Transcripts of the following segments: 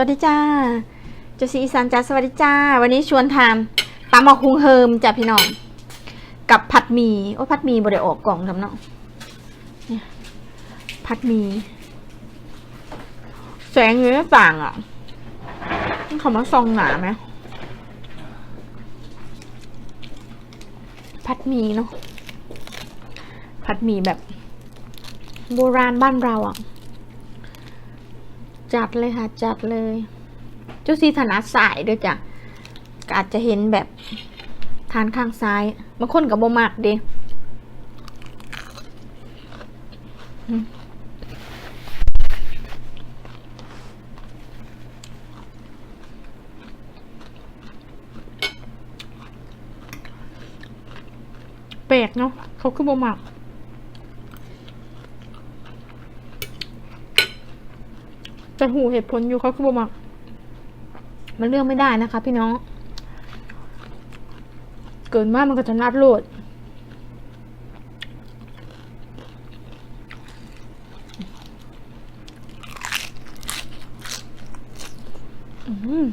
สวัสดีจ้าจาซีอีสานจ้าสวัสดีจ้า วันนี้ชวนทำตำหมกคุงเฮิมจ้ะพี่น้อง กับผัดหมี่โอ้ผัดหมี่บ่ได้ออกกล่องทำเนาะเนี่ยผัดหมี่แสงเนื้อต่างอะเขามาซองหนาไหมผัดหมี่เนาะผัดหมี่แบบ โบราณบ้านเราอะ จัดเลยค่ะ จัดเลยเจ้าซีถนัดสายด้วยจ้ะอาจจะเห็นแบบทานข้างซ้ายบางคนกับโบมากดีแปลกเนาะเขาคือโบมาก จะหูเหตุผลอยู่เขาคือบอกว่ามันเลือกไม่ได้นะคะ พี่น้อง เกินมากมันก็จะนัดโหลด อืม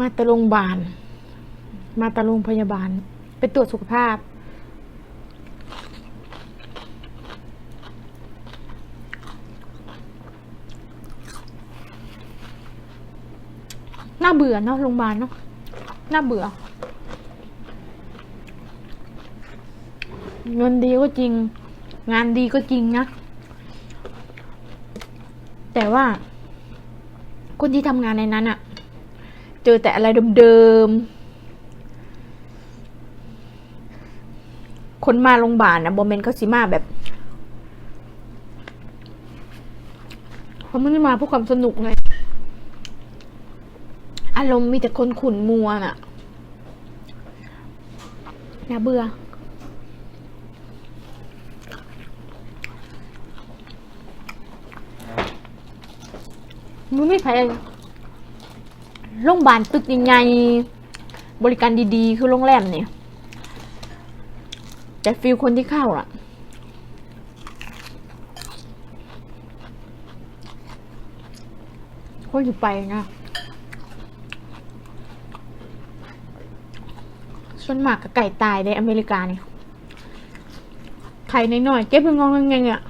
มาตะโรงพยาบาล มาตะโรงพยาบาล ไปตรวจสุขภาพ น่าเบื่อเนาะโรงพยาบาลเนาะ น่าเบื่อ เงินดีก็จริง งานดีก็จริงนะ แต่ว่า คนที่ทำงานในนั้นอะ เจอแต่อะไรเดิมๆ คนมาโรงพยาบาลนะโมเมนต์เขาสิมาแบบเขาไม่ได้มาเพื่อความสนุกไงอารมณ์มีแต่คนขุนมัวน่ะน่าเบื่อมันไม่ใคร โรงพยาบาลตึกใหญ่ๆบริการดีๆ คือโรงแรมเนี่ยแต่ฟิลคนที่เข้าอะ คนอยู่ไปนะส่วนมากกับไก่ตายในอเมริกาเนี่ยไข่น้อยๆเก็บเป็นงองเงงๆอะ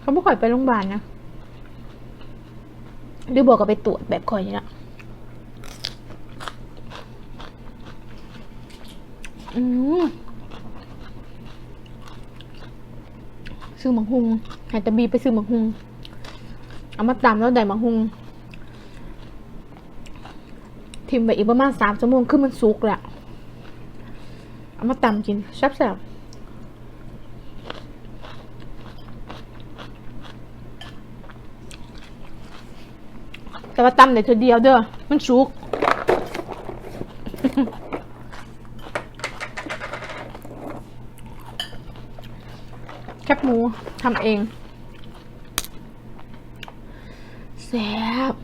เขาไม่ค่อยไปโรงพยาบาลนะหรือบอกก็ไปตรวจแบบคอยนี่ละ อืมซื้อหมังหุงหายตะบีไปซื้อหมังหุง เอามาตำแล้วได้หมังหุง ทิมไปอีกประมาณสามชั่วโมง คือมันสุกแหละ เอามาตำกินแซ่บแต่ว่าตำได้เธอเดียวเด้อ มันสุก แคบหมูทำ เองแซ่บ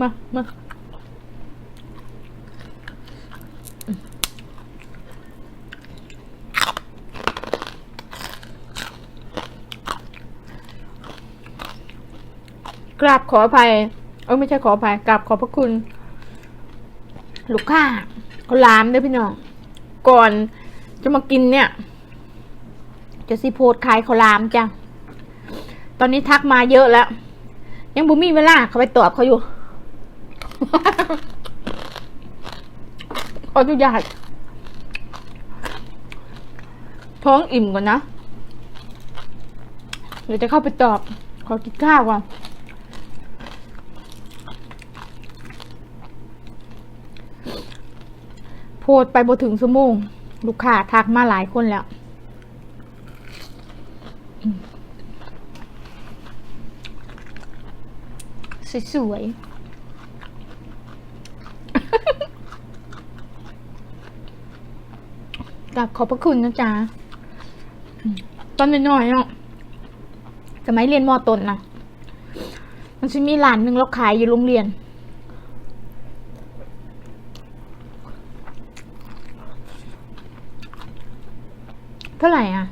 มา มา กราบขออภัยเออไม่ใช่ขออภัยกราบขอบพระคุณ ลูกค้าเขาลามเด้พี่น้อง ก่อนจะมากินเนี่ย จะสิโพดขายเขาลามจ้ะตอนนี้ทักมาเยอะแล้ว ยังบุมีเวลาเขาไปตอบเขาอยู่ขออนุญาตท้องอิ่มก่อนนะ เดี๋ยวจะเข้าไปตอบ ขอกินข้าวก่อน พดไปบ่ถึงชั่วโมงลูกค้าทักมาหลายคนแล้ว สวยๆกับขอบพระคุณนะจ๊ะตอนน้อยๆเนาะสมัยเรียนมอต้นนะมันจะมีร้านหนึ่งเราขายอยู่โรงเรียน เท่าไหร่อะ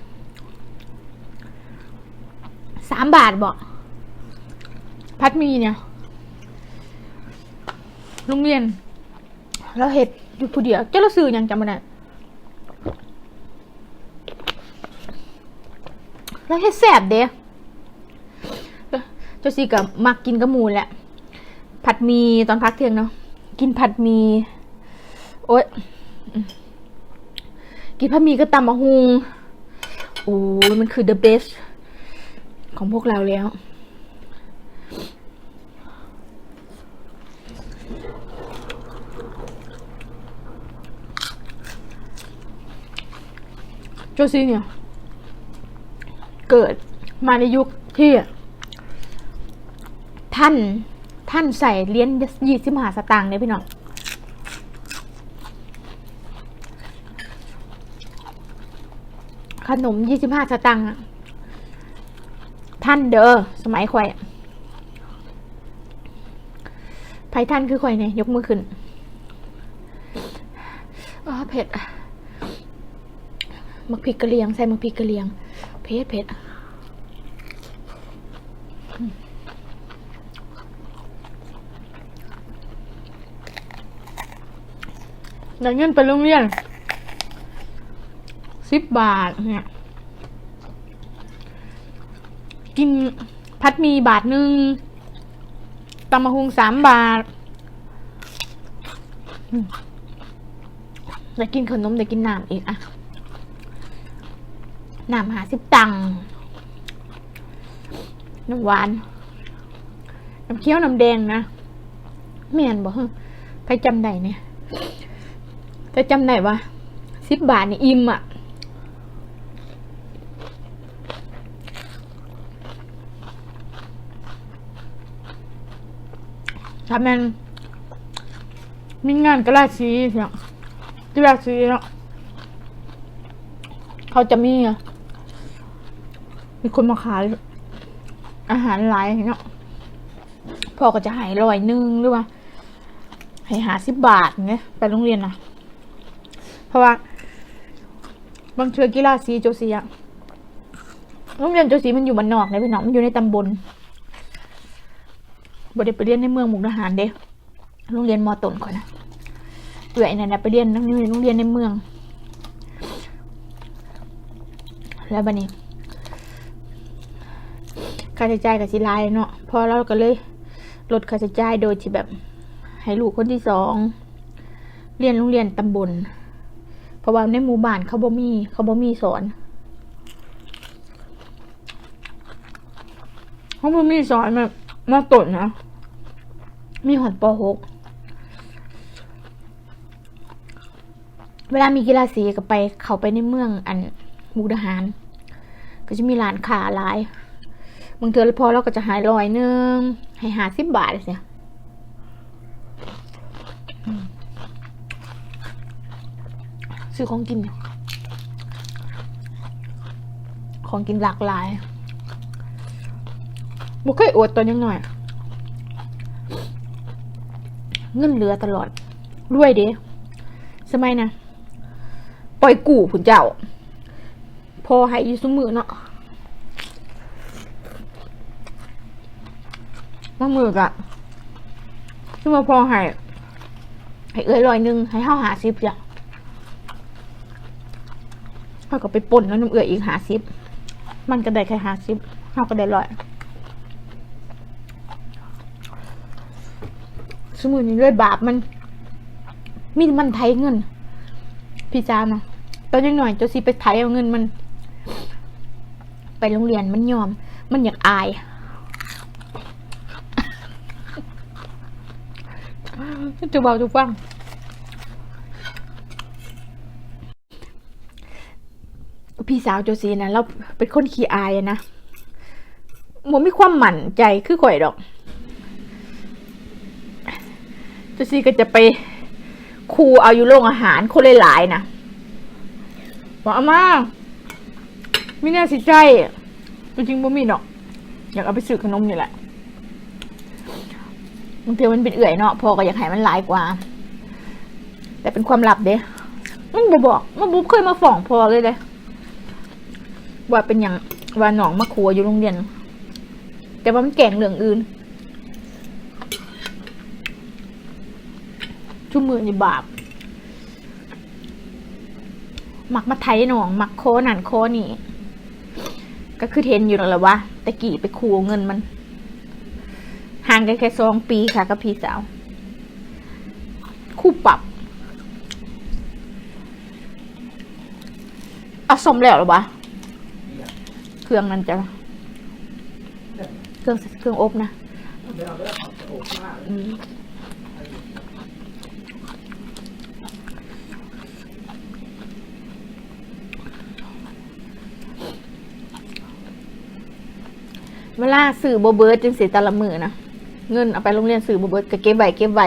สามบาทบอกพัดหมีเนี่ยโรงเรียน แล้วเห็ดอยู่ผู้เดียว เจ้าเราซื้อหยังจำไม่ได้แล้วเห็ดแสบเด้เจ้าซีกับมักกินกับหมูแหละ ผัดหมีตอนพักเที่ยงเนาะกินผัดหมี โอ๊ยกินผัดหมีก็ตำมะฮุง โอ้ยมันคือ the best ของพวกเราแล้ว โจซีเนี่ย เกิดมาในยุคที่ ท่าน ท่านใส่เหรียญยี่สิบหาสตางค์เนี่ยพี่น้อง ขนมยี่สิบห้าสตังค์ท่านเด้อสมัยข่อยไพท่านคือข่อยเนี่ยยกมือขึ้นอ๋อเผ็ดมักพริกกะเหรียง ใส่มักพริกกะเหรียง เผ็ดเผ็ดอืมได้เงินไปโรงเรียน สิบบาทเนี่ย กินพัดมีบาทหนึ่งตำมะฮุงสามบาทอืมได้กินขนมได้กินน้ำอีกอะน้ำหาสิบตังค์น้ำหวาน น้ำเคี้ยวน้ำแดงนะแม่นบอกใครจำได้เนี่ยจะจำได้ว่าสิบบาทนี่อิ่มอะ ถ้าแมันมีงานกระลาชีเนี่ยที่ราชีเนาะเขาจะมีอะมีคนมาขายอาหารหลายเนาะพ่อก็จะหายร้อยนึ่งหรือว่าให้หาสิบบาทเงี้ยไปโรงเรียนนะเพราะว่า บางเชือกีฬาสีโจซีอะโรงเรียนโจซีมันอยู่บ้านนอกเลยพี่น้องมันอยู่ในตำบล บ่ได้ไปเรียนในเมืองมุกดาหารเด้โรงเรียนมอต้นก่อนนะเอื่อยนั่นนะไปเรียนนั่โรงเรียนในเมือง แล้วบัดนี้ค่าใช้จ่ายกับสิลายเนาะพอเราก็เลยลดค่าใช้จ่ายโดยที่แบบ ให้ลูกคนที่สองเรียนโรงเรียนตำบล เพราะว่าในหมู่บ้านเขาบ่มีเขาบ่มีสอนเขาบ่มีสอนแบบมอต้นนะ มีหอดปหกเวลามีกีฬาสีก็ไปเขาไปในเมืองอันมุกดาหาร ก็จะมีร้านขาหลายบางเทือพอเราก็จะหายร้อยนึงให้หาสิบบาทเลยเนี่ยอืมซื้อของกิน ของกินหลากหลายบุกเคยอวดตอนยังหน่อย เงินเหลือตลอดรวยเด้สมัยนะปล่อยกู่ผุนเจ้า พอให้อยูสมือเนาะมามือกะซึ่งมาพอให้ให้เอ้ยร้อยหนึ่งให้เฮาหาซิบจ้ะเขาก็ไปปนแล้วน้ำเอื้อยอีกหาซิบมันก็ได้แค่หาซิบเฮาก็ได้ร้อย มุนนี้เลยบาปมันมีมันไทยเงิน พี่จ้านะตอนยังหน่อยเจ้าซีไปไทยเอาเงินมัน ไปโรงเรียนมันยอม มันอยากอายจะเบาจะฟังพี่สาวโจซีนะเราเป็นคนขี้อายอะนะมันมีความหมั่นใจคือข่อยดอก โจซีก็จะไปครูเอาอยู่โรงอาหารคนหลายๆนะบอกอามาไม่น่าสิใจจริงๆบ่มีเนาะอยากเอาไปซื้อขนมนี่แหละบางทีมันเป็นเอื่อยเนาะพอก็อยากให้มันหลายกว่า แต่เป็นความลับเด้มันบ่บอกมันบ่เคยมาฟ้องพอเลยเลยว่าเป็นอย่างว่าหนองมะครัวอยู่โรงเรียน แต่ว่ามันแก่งเรื่องอื่น ชุ่มมือนี่บาปมักมาไทยหนองมักโคนันโคนี่ก็คือเทนอยู่แล้วแหละวะแต่กี่ไปคูเงินมันห่างกันแค่สองปีค่ะกับพี่สาว คู่ปรับเอาสมแล้วหรอวะเครื่องนั้นจะเครื่องเครื่องอบนะ เวลาสื่อโบเบิร์ดจังสีต่ละมือนะเงินเอาไปโรงเรียนสื่อโบเบิร์ดก็เก็บไว้เก็บไว้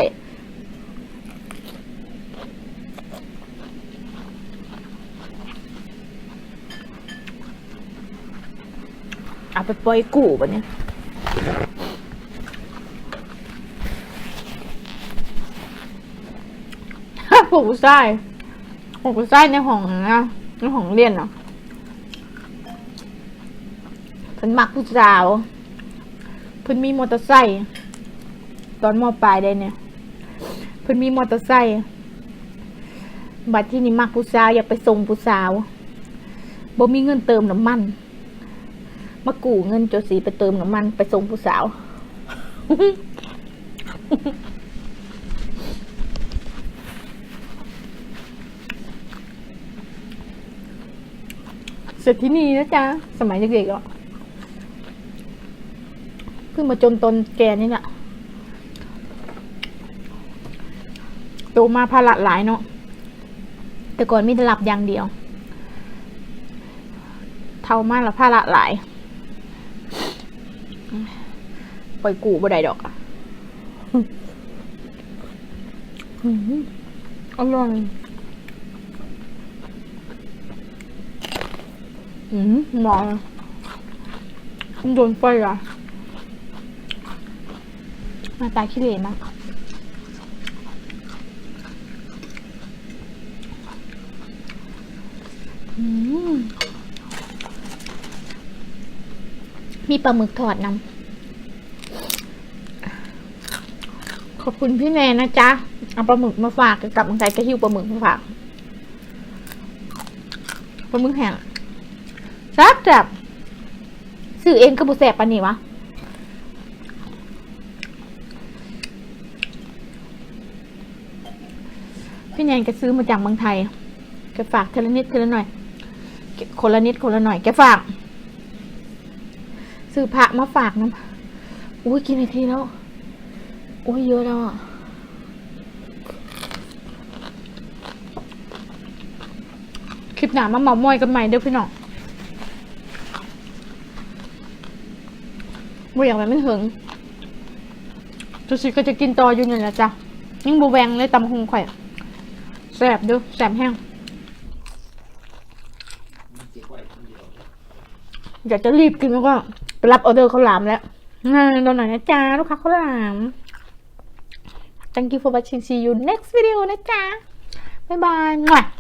เอาไปปล่อยกู้ปะเนี่ยผูกไส้ผูกไส้ในห้องนะในห้องเรียนเนาะ เพิ่นมักผู้สาวเพิ่นมีมอเตอร์ไซค์ตอนมอปลายได้เนี่ยเพิ่นมีมอเตอร์ไซค์บัดที่นี่มักผู้สาวอยากไปส่งผู้สาวบ่มีเงินเติมน้ำมันมากู้เงินโจสีไปเติมน้ำมันไปส่งผู้สาวเสร็จที่นี่นะจ๊ะ สมัยเด็กๆอะ เพิ่งมาจนตนแกนี่แหละโตมาภาระหลายเนาะแต่ก่อนมีแต่หลับอย่างเดียว เท่ามากละภาระหลายปล่อยกูบ่ได้ดอกอะอืมอร่อยอืมหมอมันโดนไฟอะ หน้าตาขี้เหร่มากมีปลาหมึกทอดนำขอบคุณพี่แนนนะจ๊ะ เอาปลาหมึกมาฝากกลับเมืองไทยก็หิวปลาหมึกมาฝากปลาหมึกแห้งแซ่บแซ่บซื้อเองก็บุแซ่บปานนี้วะ พี่แนนแกซื้อมาจากเมืองไทยแกฝากเทละนิดเทละหน่อยคนละนิดคนละหน่อยแกฝาก ซื้อผักมาฝากน้ำอุ้ยกินไปทีแล้วอุ้ยเยอะแล้วอะคลิปหนามาเมามอยกันใหม่เด้อพี่น้องบ่อยากไปไม่ถึงจุสิก็จะกินต่ออยู่นี่แหละจ้ะยิ่งบูแวงเลยตำหงข่อย แสบเด้อแสบแห้งอยากจะรีบกินแล้วก็ไปรับออเดอร์ข้าวหลามแล้วน่าตอนไหนนะจ๊ะลูกค้าข้าวหลาม thank you for watching see you next video นะจ๊ะบ๊ายบาย